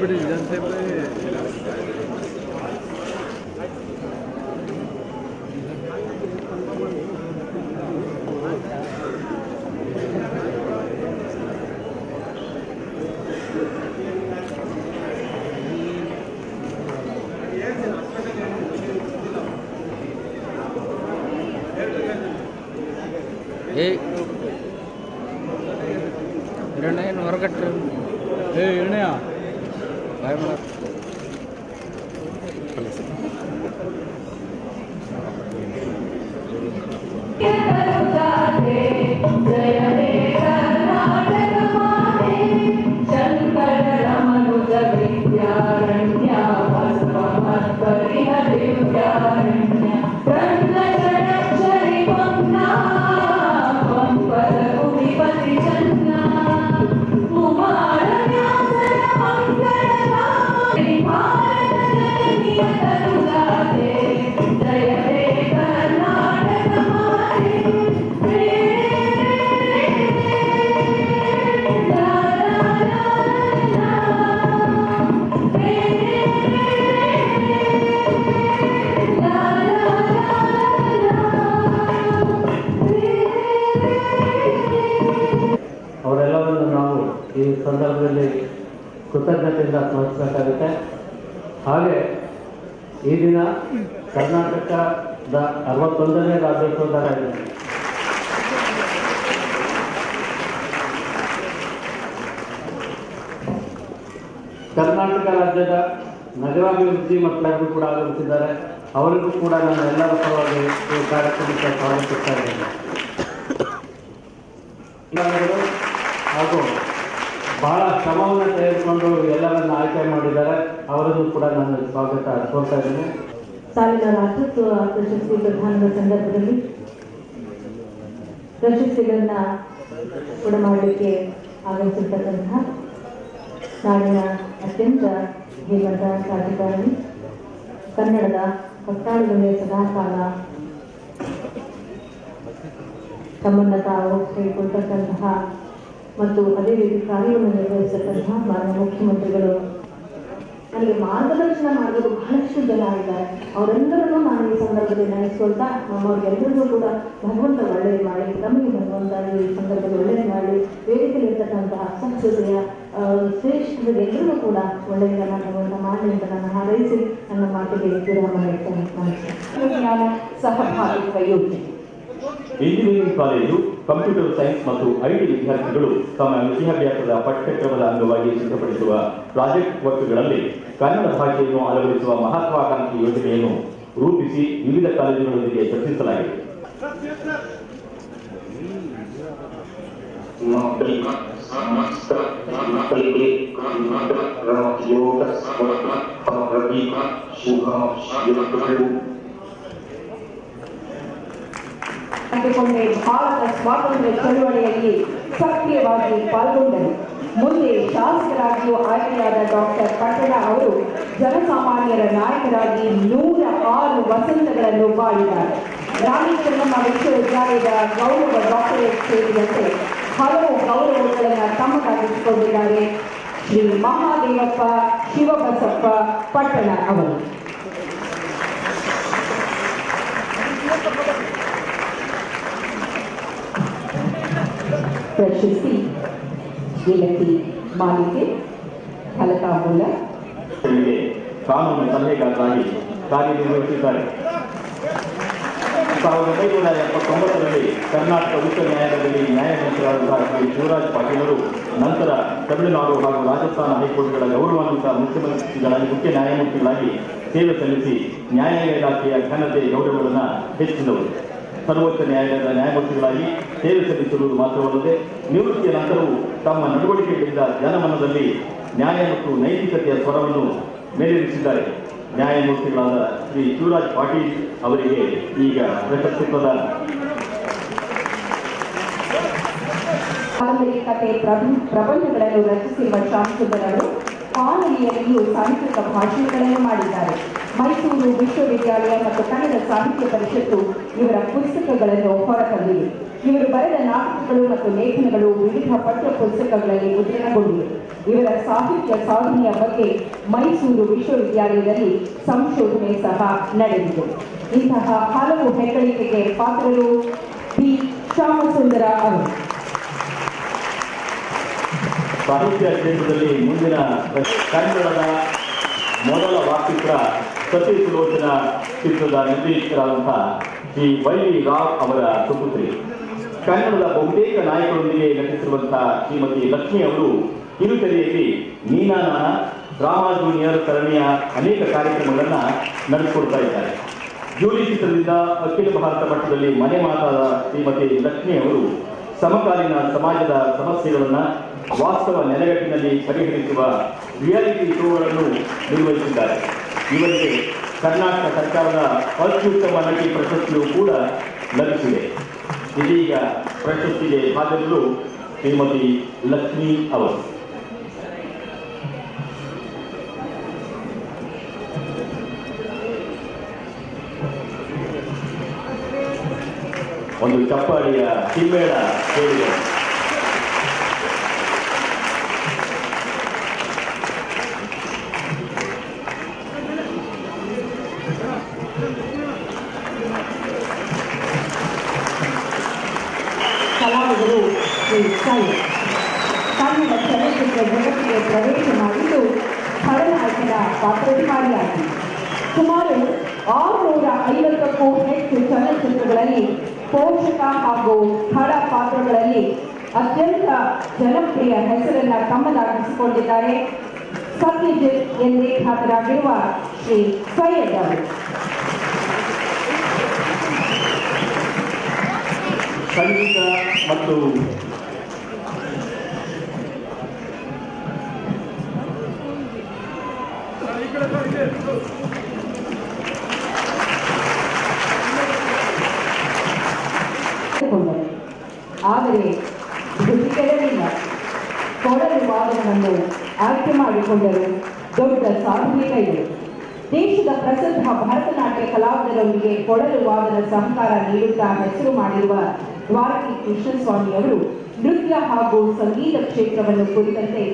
ಬಿಡಿ ವಿಧಾನಸಭೆ ಏ Get ಕೃತಜ್ಞತೆಯಿಂದ ಸ್ಮರಿಸಬೇಕಾಗುತ್ತೆ. ಹಾಗೆ ಈ ದಿನ ಕರ್ನಾಟಕದ ಅರವತ್ತೊಂದನೇ ರಾಜ್ಯೋತ್ಸವದ ಕರ್ನಾಟಕ ರಾಜ್ಯದ ನಗರಾಭಿವೃದ್ಧಿ ಅಭಿವೃದ್ಧಿ ಕೂಡ ಆಗಮಿಸಿದ್ದಾರೆ. ಅವರಿಗೂ ಕೂಡ ನಾನು ಎಲ್ಲರ ಪರವಾಗಿ ಈ ಕಾರ್ಯಕ್ರಮಕ್ಕೆ ಸ್ವಾಗತಿಸ್ತಾ ಇದ್ದೇನೆ ಇಲಾಖೆಗಳು ಹಾಗೂ ಬಹಳ ಶ್ರಮವನ್ನು ತೆಗೆದುಕೊಂಡು ಎಲ್ಲರನ್ನ ಆಯ್ಕೆ ಮಾಡಿದ್ದಾರೆ. ಅವರನ್ನು ಕೂಡ ನಾನು ಸ್ವಾಗತ ಕೋರ್ತಾ ಇದ್ದೇನೆ. ಸಾಲಿನ ರಾಜ್ಯೋತ್ಸವ ಪ್ರಶಸ್ತಿ ಪ್ರಧಾನದ ಸಂದರ್ಭದಲ್ಲಿ ಪ್ರಶಸ್ತಿಗಳನ್ನ ಕೂಡ ಮಾಡಲಿಕ್ಕೆ ಆಗಮಿಸಿರ್ತಕ್ಕಂತಹ ನಾಡಿನ ಅತ್ಯಂತ ಹೇಮಂತ ರಾಜಕಾರಣಿ ಕನ್ನಡದ ಭಕ್ತಾದಿಗಳಿಗೆ ಸದಾ ಕಾಲ ತಮ್ಮನ್ನ ತಾವು ಹೇಳಿಕೊಳ್ತಕ್ಕಂತಹ ಮತ್ತು ಅದೇ ರೀತಿ ಕಾರ್ಯವನ್ನು ನಿರ್ವಹಿಸತಕ್ಕಂತಹ ಮಾನ್ಯ ಮುಖ್ಯಮಂತ್ರಿಗಳು. ನನಗೆ ಮಾರ್ಗದರ್ಶನ ಮಾಡಲು ಬಹಳಷ್ಟು ಜನ ಇದ್ದಾರೆ. ಅವರೆಲ್ಲರನ್ನೂ ನಾನು ಈ ಸಂದರ್ಭದಲ್ಲಿ ನೆನೆಸ್ಕೊಳ್ತಾ, ನಮ್ಮವ್ರಿಗೆಲ್ಲರಿಗೂ ಕೂಡ ಭಗವಂತ ಒಳ್ಳೆಯದು ಮಾಡಿ, ನಮಗೆ ಭಗವಂತ ಈ ಸಂದರ್ಭದಲ್ಲಿ ಒಳ್ಳೆಯ ಮಾಡಿ ವೇದಿಕೆಯಲ್ಲಿರ್ತಕ್ಕಂತಹ ಸಂಸ್ಕೃತಿಯ ಶ್ರೇಷ್ಠರಿಗೆಲ್ಲರಿಗೂ ಕೂಡ ಒಳ್ಳೆಯದನ್ನ ಭಗವಂತ ಮಾಡಲಿ ಅಂತ ನಾನು ಹಾರೈಸಿ ನನ್ನ ಮಾತಿಗೆ ವಿರಾಮ ನಮಸ್ಕಾರ ಜ್ಞಾನ ಸಹಭಾಗಿತ್ವ ಯೋಜನೆ. ಇಂಜಿನಿಯರಿಂಗ್ ಕಾಲೇಜು ಕಂಪ್ಯೂಟರ್ ಸೈನ್ಸ್ ಮತ್ತು ಐಟಿ ವಿದ್ಯಾರ್ಥಿಗಳು ತಮ್ಮ ವಿದ್ಯಾಭ್ಯಾಸದ ಪಠ್ಯಕ್ರಮದ ಅಂಗವಾಗಿ ಸಿದ್ಧಪಡಿಸುವ ಪ್ರಾಜೆಕ್ಟ್ ವರ್ಕ್ಗಳಲ್ಲಿ ಕನ್ನಡ ಭಾಷೆಯನ್ನು ಅಳವಡಿಸುವ ಮಹತ್ವಾಕಾಂಕ್ಷಿ ಯೋಜನೆಯನ್ನು ರೂಪಿಸಿ ವಿವಿಧ ಕಾಲೇಜುಗಳೊಂದಿಗೆ ಚರ್ಚಿಸಲಾಗಿದೆ ಅಂದುಕೊಂಡೇ ಭಾರತ ಸ್ವಾತಂತ್ರ್ಯ ಚಳವಳಿಯಲ್ಲಿ ಸಕ್ರಿಯವಾಗಿ ಪಾಲ್ಗೊಂಡರು. ಮುಂದೆ ಶಾಸಕರಾಗಿಯೂ ಆಯ್ಕೆಯಾದ ಡಾಕ್ಟರ್ ಪಟೇಲ ಅವರು ಜನಸಾಮಾನ್ಯರ ನಾಯಕರಾಗಿ ನೂರ ಆರು ವಸಂತಗಳನ್ನು ಬಾಳಿದ್ದಾರೆ. ರಾಣಿ ವಿಶ್ವವಿದ್ಯಾಲಯದ ಗೌರವ ಡಾಕ್ಟರೇಟ್ ಸೇರಿದಂತೆ ಹಲವು ಗೌರವಗಳನ್ನು ತಮ್ಮದಾಗಿಸಿಕೊಂಡಿದ್ದಾರೆ ಶ್ರೀ ಮಹಾದೇವಪ್ಪ ಶಿವಬಸಪ್ಪ ಪಟ್ಟಣ ಅವರು. ಪ್ರಶಸ್ತಿ ಗೆಳತಿ ಮಾಲಿಕೆ ಫಲತಾಮೂಲ ಕಾನೂನು ಸಲಹೆಗಾರರಾಗಿ ಕಾರ್ಯನಿರ್ವಹಿಸಿದ್ದಾರೆ ಸಾವಿರದ ಒಂಬೈನೂರ ಎಪ್ಪತ್ತೊಂಬತ್ತರಲ್ಲಿ ಕರ್ನಾಟಕ ಉಚ್ಚ ನ್ಯಾಯಾಲಯದಲ್ಲಿ ನ್ಯಾಯಮೂರ್ತಿಗಳಾದ ಶ್ರೀ ಶಿವರಾಜ್ ಪಾಟೀಲರು ನಂತರ ತಮಿಳುನಾಡು ಹಾಗೂ ರಾಜಸ್ಥಾನ ಹೈಕೋರ್ಟ್ಗಳ ಗೌರವಾನ್ವಿತ ಮುಖ್ಯಮಂತ್ರಿಗಳಾಗಿ ಮುಖ್ಯ ನ್ಯಾಯಮೂರ್ತಿಗಳಾಗಿ ಸೇವೆ ಸಲ್ಲಿಸಿ ನ್ಯಾಯಾಂಗ ಇಲಾಖೆಯ ಘನತೆ ಗೌರವಗಳನ್ನು ಹೆಚ್ಚಿಸಿದವರು. ಸರ್ವೋಚ್ಚ ನ್ಯಾಯಾಲಯದ ನ್ಯಾಯಮೂರ್ತಿಗಳಾಗಿ ಸೇವೆ ಸಲ್ಲಿಸಿರುವುದು ಮಾತ್ರವಲ್ಲದೆ ನಿವೃತ್ತಿಯ ನಂತರವೂ ತಮ್ಮ ನಡವಳಿಕೆಗಳಿಂದ ಜನಮನದಲ್ಲಿ ನ್ಯಾಯ ಮತ್ತು ನೈತಿಕತೆಯ ಸ್ವರವನ್ನು ಮೇಲಿರಿಸಿದ್ದಾರೆ. ನ್ಯಾಯಮೂರ್ತಿಗಳಾದ ಶ್ರೀ ಶಿವರಾಜ್ ಪಾಟೀಲ್ ಅವರಿಗೆ ಈಗ ಪ್ರಶಸ್ತಿ ಪ್ರದಾನ. ಪ್ರಬಂಧಗಳನ್ನು ರಚಿಸಿರುವ ಶ್ಯಾಮಸುಂದರ್ ಅವರು ಕಾನೂನಿಯಲ್ಲಿಯೂ ಸಾಂಸ್ಕೃತಿಕ ಭಾಷಣಗಳನ್ನು ಮಾಡಿದ್ದಾರೆ. ಮೈಸೂರು ವಿಶ್ವವಿದ್ಯಾಲಯ ಮತ್ತು ಕನ್ನಡ ಸಾಹಿತ್ಯ ಪರಿಷತ್ತು ಇವರ ಪುಸ್ತಕಗಳನ್ನು ಹೊರತಂದಿವೆ ಇವರು ಬರೆದ ನಾಟಕಗಳು ಮತ್ತು ಲೇಖನಗಳು ವಿವಿಧ ಪಠ್ಯ ಪುಸ್ತಕಗಳಲ್ಲಿ ಮುದ್ರಣಗೊಂಡಿವೆ. ಇವರ ಸಾಹಿತ್ಯ ಸಾಧನೆಯ ಬಗ್ಗೆ ಮೈಸೂರು ವಿಶ್ವವಿದ್ಯಾಲಯದಲ್ಲಿ ಸಂಶೋಧನೆ ಸಹ ನಡೆದಿದೆ. ಇಂತಹ ಹಲವು ಹೆಗ್ಗಳಿಕೆಗೆ ಪಾತ್ರರು ಪಿ. ಶ್ಯಾಮಸುಂದರ ಅವರು. ಸಾಹಿತ್ಯ ಕ್ಷೇತ್ರದಲ್ಲಿ ಮುಂದಿನ ಕನ್ನಡದ ಮೊದಲ ವಾಚಿತ್ರ ಸತಿ ಸುಲೋಚನ ಚಿತ್ರದ ನಿರ್ದೇಶಕರಾದಂತಹ ಶ್ರೀ ವೈ ರಾವ್ ಅವರ ಸುಪುತ್ರಿ. ಕನ್ನಡದ ಬಹುತೇಕ ನಾಯಕರೊಂದಿಗೆ ನಟಿಸಿರುವಂತಹ ಶ್ರೀಮತಿ ಲಕ್ಷ್ಮಿ ಅವರು ಕಿರುತೆರೆಯಲ್ಲಿ ಮೀನಾನ ನಾನ, ಡ್ರಾಮಾ ಜೂನಿಯರ್ ಸರಣಿಯ ಅನೇಕ ಕಾರ್ಯಕ್ರಮಗಳನ್ನು ನಡೆಸಿಕೊಡ್ತಾ ಇದ್ದಾರೆ. ಜೂಲಿ ಚಿತ್ರದಿಂದ ಅಖಿಲ ಭಾರತ ಮಟ್ಟದಲ್ಲಿ ಮನೆ ಮಾತಾದ ಶ್ರೀಮತಿ ಲಕ್ಷ್ಮಿ ಅವರು ಸಮಕಾಲೀನ ಸಮಾಜದ ಸಮಸ್ಯೆಗಳನ್ನು ವಾಸ್ತವ ನೆಲೆಗಟ್ಟಿನಲ್ಲಿ ಪರಿಹರಿಸುವ ರಿಯಾಲಿಟಿ ಶೋಗಳನ್ನು ನಿರ್ವಹಿಸಿದ್ದಾರೆ. ಇವರಿಗೆ ಕರ್ನಾಟಕ ಸರ್ಕಾರದ ಅತ್ಯುತ್ತಮ ನಟಿ ಪ್ರಶಸ್ತಿಯು ಕೂಡ ಲಭಿಸಿದೆ. ಇದೀಗ ಪ್ರಶಸ್ತಿಗೆ ಹಾಜರರು ಶ್ರೀಮತಿ ಲಕ್ಷ್ಮಿ ಅವರು. ಒಂದು ಚಪ್ಪಾಳಿಯ ಹಿಮ್ಮೇಳ ಕೇಳಿದೆ ಶ್ರೀ ಸೈ ಕನ್ನಡ ಚಲನಚಿತ್ರ ಜಗತ್ತಿಗೆ ಪ್ರವೇಶ ಮಾಡಿದ್ದು ಖಳನಾಯಕನ ಪಾತ್ರಧಾರಿಯಾಗಿ ಸುಮಾರು ಆರುನೂರ ಐವತ್ತಕ್ಕೂ ಹೆಚ್ಚು ಚಲನಚಿತ್ರಗಳಲ್ಲಿ ಪೋಷಕ ಹಾಗೂ ಖಳ ಪಾತ್ರಗಳಲ್ಲಿ ಅತ್ಯಂತ ಜನಪ್ರಿಯ ಹೆಸರನ್ನ ತಮ್ಮದಾಗಿಸಿಕೊಂಡಿದ್ದಾರೆ ಸತ್ಯಜಿತ್ ಎಂದೇ ಖ್ಯಾತರಾಗಿರುವ ಶ್ರೀ ಸೈಯದ್ ಅವರು ಸಂಗೀತ ಮತ್ತು ಆದರೆ ಕೆಲವಿಲ್ಲ ಕೊಡಲು ವಾದನವನ್ನು ಆಯ್ಕೆ ಮಾಡಿಕೊಂಡರು ದೊಡ್ಡ ಸಾಧನೆ ಕೈಗಳು ದೇಶದ ಪ್ರಸಿದ್ಧ ಭರತನಾಟ್ಯ ಕಲಾವಿದರೊಂದಿಗೆ ಕೊಡಲು ವಾದನ ಸಹಕಾರ ನೀಡುತ್ತಾ ಹೆಸರು ಮಾಡಿರುವ ದ್ವಾರಕಿ ಕೃಷ್ಣಸ್ವಾಮಿ ಅವರು ನೃತ್ಯ ಹಾಗೂ ಸಂಗೀತ ಕ್ಷೇತ್ರವನ್ನು ಕುರಿತಂತೆ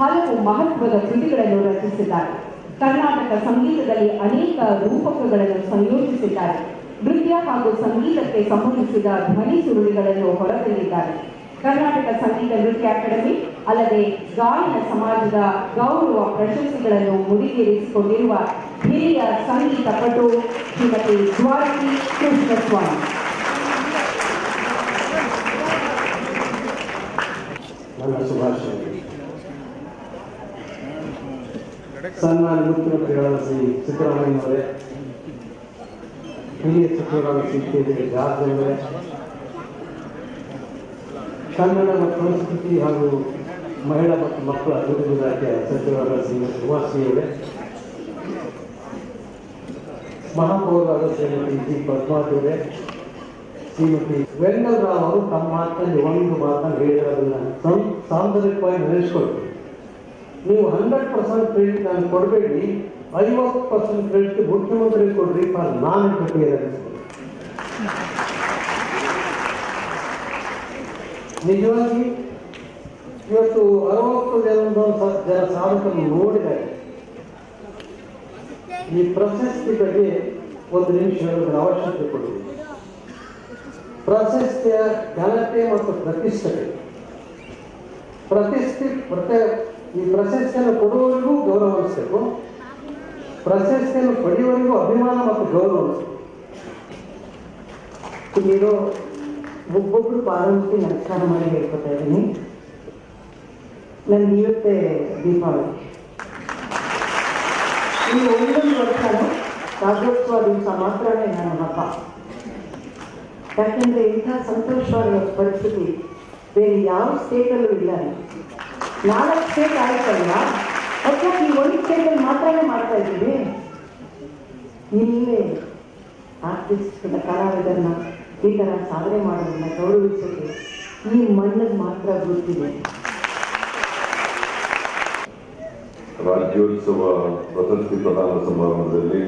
ಹಲವು ಮಹತ್ವದ ಕೃತಿಗಳನ್ನು ರಚಿಸಿದ್ದಾರೆ. ಕರ್ನಾಟಕ ಸಂಗೀತದಲ್ಲಿ ಅನೇಕ ರೂಪಕಗಳನ್ನು ಸಂಯೋಜಿಸಿದ್ದಾರೆ. ನೃತ್ಯ ಹಾಗೂ ಸಂಗೀತಕ್ಕೆ ಸಂಬಂಧಿಸಿದ ಧ್ವನಿ ಸುರುಳಿಗಳನ್ನು ಹೊರತಂದಿದ್ದಾರೆ ಕರ್ನಾಟಕ ಸಂಗೀತ ನೃತ್ಯ ಅಕಾಡೆಮಿ ಅಲ್ಲದೆ ಗಾಯನ ಸಮಾಜದ ಗೌರವ ಪ್ರಶಸ್ತಿಗಳನ್ನು ಮುಡಿಗೇರಿಸಿಕೊಂಡಿರುವ ಹಿರಿಯ ಸಂಗೀತ ಪಟು ಶ್ರೀಮತಿ ದ್ವಾರಕಿ ಕೃಷ್ಣಸ್ವಾಮಿ. ಶುಭಾಶಯ. ಸನ್ಮಾನ್ಯ ಮುಖ್ಯಮಂತ್ರಿಗಳಾದ ಶ್ರೀ ಸಿದ್ದರಾಮಯ್ಯನವರೇ ಹಿರಿಯ ಸಚಿವರಾದ Shri K J George Kannada ಮತ್ತು ಸಂಸ್ಕೃತಿ ಹಾಗೂ ಮಹಿಳಾ ಮತ್ತು ಮಕ್ಕಳ ಅಭಿವೃದ್ಧಿ ಇಲಾಖೆಯ ಸಚಿವರಾದ ಶ್ರೀಮತಿ ಉಮಾಶ್ರೀ ಮಹಾಪೌರಾದ ಶ್ರೀಮತಿ ಜಿ ಪದ್ಮಾವತಿ ಅವರೇ ಶ್ರೀಮತಿ ರಾವ್ ಅವರು ತಮ್ಮ ಮಾತಿನಲ್ಲಿ ಒಂದು ಮಾತನ್ನು ಹೇಳಿರೋದನ್ನ ಸಾಂದರ್ಭಿಕವಾಗಿ ನೆನೆಸ್ಕೊಳ್ತೀವಿ ನೀವು ಹಂಡ್ರೆಡ್ ಪರ್ಸೆಂಟ್ ಕ್ರೆಡಿಟ್ ನಾನು ಕೊಡಬೇಡಿ, ಐವತ್ತು ಪರ್ಸೆಂಟ್ ಕ್ರೆಡಿಟ್ ಮುಖ್ಯಮಂತ್ರಿ ಕೊಡ್ರಿ ನಾನು ನಿಜವಾಗಿ ಇವತ್ತು ಅರವತ್ತು ಜನ ಜನ ಸಾಧಕರು ನೋಡಿದಾಗ ಈ ಪ್ರಶಸ್ತಿ ಬಗ್ಗೆ ಒಂದು ನಿಮಿಷ ಅವಶ್ಯಕತೆ ಕೊಡುವುದು ಪ್ರಶಸ್ತಿಯ ಘನತೆ ಮತ್ತು ಪ್ರತಿಷ್ಠತೆ ಪ್ರತಿಷ್ಠೆ ಪ್ರತಿ ಈ ಪ್ರಶಸ್ತಿಯನ್ನು ಕೊಡುವವರಿಗೂ ಗೌರವಿಸಬೇಕು ಪ್ರಶಸ್ತಿಯನ್ನು ಪಡೆಯುವವರಿಗೂ ಅಭಿಮಾನ ಮತ್ತು ಗೌರವ ನೀನು ಒಬ್ಬೊಬ್ರು ಪಾರ್ವತಿ ನಮಸ್ಕಾರ ಮಾಡಿ ಹೇಳ್ಕೊತಾ ಇದ್ದೀನಿ. ನನ್ಗೆ ಇವತ್ತೆ ದೀಪಾವಳಿ. ಈ ಒಂದೊಂದು ವರ್ಷನೂ ರಾಜ್ಯೋತ್ಸವ ದಿವಸ ಮಾತ್ರನೇ ನನ್ನ ಹಬ್ಬ. ಯಾಕಂದ್ರೆ ಇಂಥ ಸಂತೋಷವಾದ ಪರಿಸ್ಥಿತಿ ಬೇರೆ ಯಾವ ಸ್ಟೇಟಲ್ಲೂ ಇಲ್ಲ ನಾಲ್ಕು ಸ್ಟೇಟ್ ಆಯ್ತಲ್ಲ ಅಥವಾ ಈ ಒಂದು ಸ್ಟೇಟಲ್ಲಿ ಮಾತ್ರನೇ ಮಾಡ್ತಾ ಇದ್ದೀವಿ ಇಲ್ಲೇ ಆರ್ಟಿಸ್ಟ್ ಕಲಾವಿದರನ್ನ ಈ ಥರ ಸಾಧನೆ ಮಾಡೋದನ್ನ ಗೌರವಿಸೋದು ಈ ಮಣ್ಣಿಗೆ ಮಾತ್ರ ಗೊತ್ತಿದೆ ರಾಜ್ಯೋತ್ಸವ ಪ್ರಶಸ್ತಿ ಪ್ರದಾನ ಸಮಾರಂಭದಲ್ಲಿ